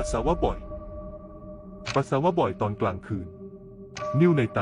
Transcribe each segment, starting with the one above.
ปัสสาวะบ่อย ปัสสาวะบ่อยตอนกลางคืน นิ่วในไต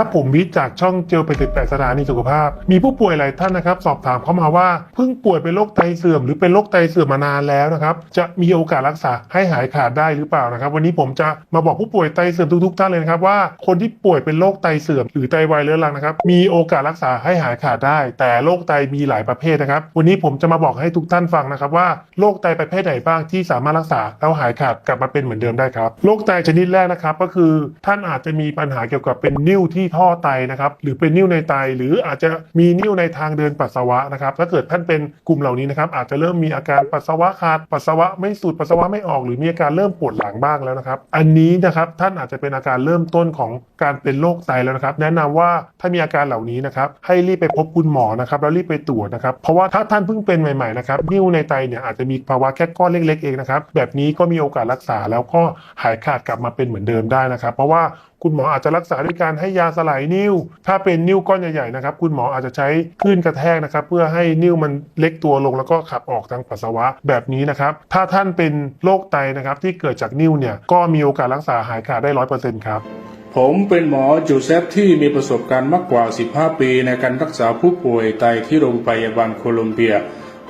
ครับผมวิจากช่องเจลไปติดแปดสถานีสุขภาพ มีผู้ป่วยหลายท่านนะครับ สอบถามเข้ามาว่าเพิ่งป่วยเป็นโรคไตเสื่อมหรือเป็นโรคไตเสื่อมมานานแล้วนะครับ จะมีโอกาสรักษาให้หายขาดได้หรือเปล่านะครับ วันนี้ผมจะมาบอกผู้ป่วยไตเสื่อมทุกๆท่านเลยนะครับว่าคนที่ป่วยเป็นโรคไตเสื่อมหรือไตวายเรื้อรังนะครับมีโอกาสรักษาให้หายขาดได้ แต่โรคไตมีหลายประเภทนะครับ วันนี้ผมจะมาบอกให้ทุกท่านฟังนะครับว่าโรคไตประเภทไหนบ้างที่สามารถรักษาแล้วหายขาดกลับมาเป็นเหมือนเดิมได้ครับโรคไตชนิดแรกนะครับก็คือท่านอาจจะมีปัญหาเกี่ยวกับเป็นนิ่วที่ท่อไตนะครับหรือเป็นนิ่วในไต หรืออาจจะมีนิ่วในทางเดินปัสสาวะนะครับถ้าเกิดท่านเป็นกลุ่มเหล่านี้นะครับอาจจะเริ่มมีอาการปัสสาวะขาดปัสสาวะไม่สุดปัสสาวะไม่ออกหรือมีอาการเริ่มปวดหลังบ้างแล้วนะครับอันนี้นะครับท่านอาจจะเป็นอาการเริ่มต้นของการเป็นโรคไตแล้วนะครับ แนะนำว่าถ้ามีอาการเหล่านี้นะครับให้รีบไปพบคุณหมอนะครับแล้วรีบไปตรวจนะครับเพราะว่าถ้าท่านเพิ่งเป็นใหม่ๆนะครับนิ่วในไตเนี่ยอาจจะมีภาวะแค่ก้อนเล็กๆเองนะครับแบบนี้ก็มีโอกาสรักษาแล้วก็หายขาดกลับมาเป็นเหมือนเดิมได้นะครับ เพราะว่าคุณหมออาจจะรักษาด้วยการให้ยาสลายนิ่วถ้าเป็นนิ่วก้อนใหญ่ๆนะครับคุณหมออาจจะใช้คลื่นกระแทกนะครับเพื่อให้นิ่วมันเล็กตัวลงแล้วก็ขับออกทางปัสสาวะแบบนี้นะครับถ้าท่านเป็นโรคไตนะครับที่เกิดจากนิ่วเนี่ยก็มีโอกาสรักษาหายขาดได้ร้อยเปอร์เซ็นต์ครับผมเป็นหมอจูเซฟที่มีประสบการณ์มากกว่า 15 ปีในการรักษาผู้ป่วยไตที่โรงพยาบาลโคลอมเบีย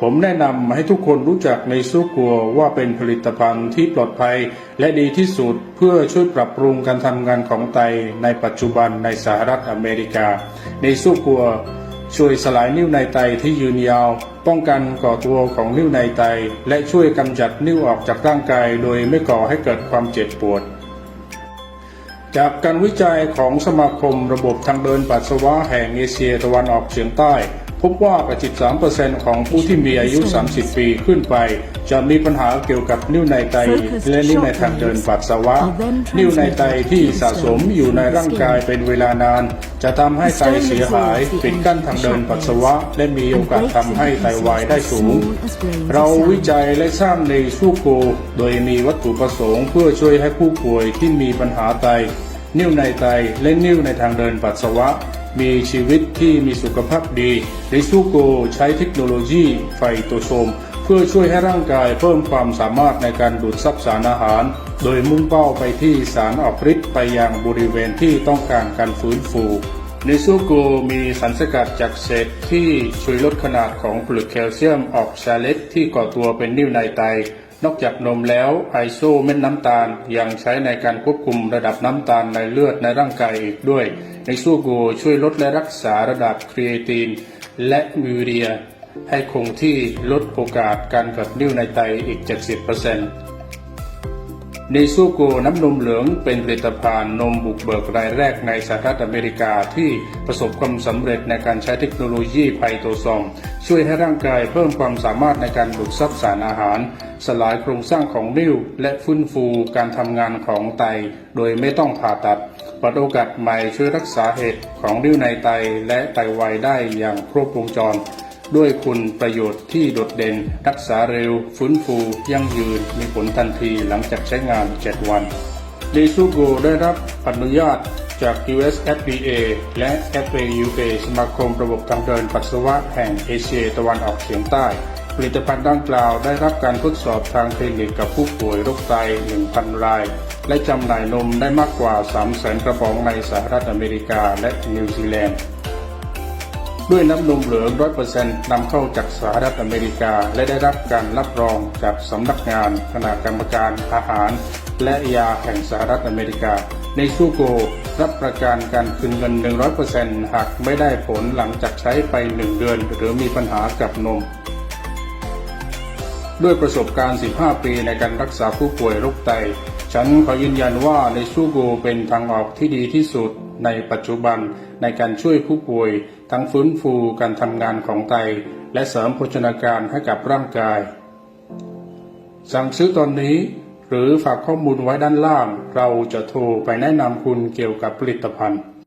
ผมแนะนำให้ทุกคนรู้จักในซูกัวว่าเป็นผลิตภัณฑ์ที่ปลอดภัยและดีที่สุดเพื่อช่วยปรับปรุงการทำงานของไตในปัจจุบันในสหรัฐอเมริกา ในซูกัวช่วยสลายนิ่วในไตที่ยืนยาว ป้องกันก่อตัวของนิ่วในไต และช่วยกำจัดนิ่วออกจากร่างกายโดยไม่ก่อให้เกิดความเจ็บปวด จากการวิจัยของสมาคมระบบทางเดินปัสสาวะแห่งเอเชียตะวันออกเฉียงใต้ พบว่า83%ของผู้ที่มีอายุ 30 ปีขึ้นไป จะมีปัญหาเกี่ยวกับนิ่วในไตและนิ่วในทางเดินปัสสาวะ นิ่วในไตที่สะสมอยู่ในร่างกายเป็นเวลานาน จะทำให้ไตเสียหายปิดกั้นทางเดินปัสสาวะ และมีโอกาสทำให้ไตวายได้สูง เราวิจัยและสร้างในสู้โก โดยมีวัตถุประสงค์เพื่อช่วยให้ผู้ป่วยที่มีปัญหาไต นิ่วในไตและนิ่วในทางเดินปัสสาวะ มีชีวิตที่มีสุขภาพดีริซูโกใช้เทคโนโลยีไฟโตโซม เพื่อช่วยให้ร่างกายเพิ่มความสามารถในการดูดซับสารอาหาร โดยมุ่งเป้าไปที่สารออกฤทธิ์ไปยังบริเวณที่ต้องการการฟื้นฟูในซูโกมีสารสกัดจากเศษที่ช่วยลดขนาดของผลึกแคลเซียมออกชาเล็กที่ก่อตัวเป็นนิ่วในไต นอกจากนมแล้วไอโซเม็ดน้ำตาลยังใช้ในการควบคุมระดับน้ำตาลในเลือดในร่างกายอีกด้วยในซูโกช่วยลดและรักษาระดับครีเอตินและมิวเรีย ให้คงที่ลดโอกาสการเกิดนิ่วในไตอีก 70% เนซูโกน้ำนมเหลืองเป็นผลิตภัณฑ์นมบุกเบิกรายแรกในสหรัฐอเมริกาที่ประสบความสำเร็จในการใช้เทคโนโลยีไพโตซอมช่วยให้ร่างกายเพิ่มความสามารถในการดูดซับสารอาหาร สลายโครงสร้างของนิ่วและฟื้นฟูการทำงานของไต โดยไม่ต้องผ่าตัดเปิดโอกาสใหม่ช่วยรักษาเหตุของนิ่วในไตและไตวายได้อย่างครบวงจร ด้วยคุณประโยชน์ที่โดดเด่น รักษาเร็ว ฟื้นฟู ยั่งยืน มีผลทันทีหลังจากใช้งาน 7 วันเดซูโกได้รับอนุญาตจาก US FDA และ FAUA สมาคมระบบทางเดินปัสสาวะแห่งเอเชียตะวันออกเฉียงใต้ผลิตภัณฑ์ดังกล่าวได้รับการทดสอบทางคลินิกกับผู้ป่วยโรคไต 1,000 ราย และจำหน่ายนมได้มากกว่า 300,000 กระป๋องในสหรัฐอเมริกาและนิวซีแลนด์ ด้วยน้ำนมเหลือง100%นำเข้าจากสหรัฐอเมริกา และได้รับการรับรองจากสำนักงานคณะกรรมการอาหาร และยาแห่งสหรัฐอเมริกา ในซูโก รับประกันการคืนเงิน 100%หากไม่ได้ผลหลังจากใช้ไป 1 เดือน หรือมีปัญหากับนมด้วยประสบการณ์ 15 ปีในการรักษาผู้ป่วยโรคไต ฉันขอยืนยันว่าในซูโกเป็นทางออกที่ดีที่สุด ในปัจจุบันในการช่วยผู้ป่วย ทั้งฟื้นฟูการทำงานของไต และเสริมโภชนาการให้กับร่างกาย สั่งซื้อตอนนี้ หรือฝากข้อมูลไว้ด้านล่าง เราจะโทรไปแนะนำคุณเกี่ยวกับผลิตภัณฑ์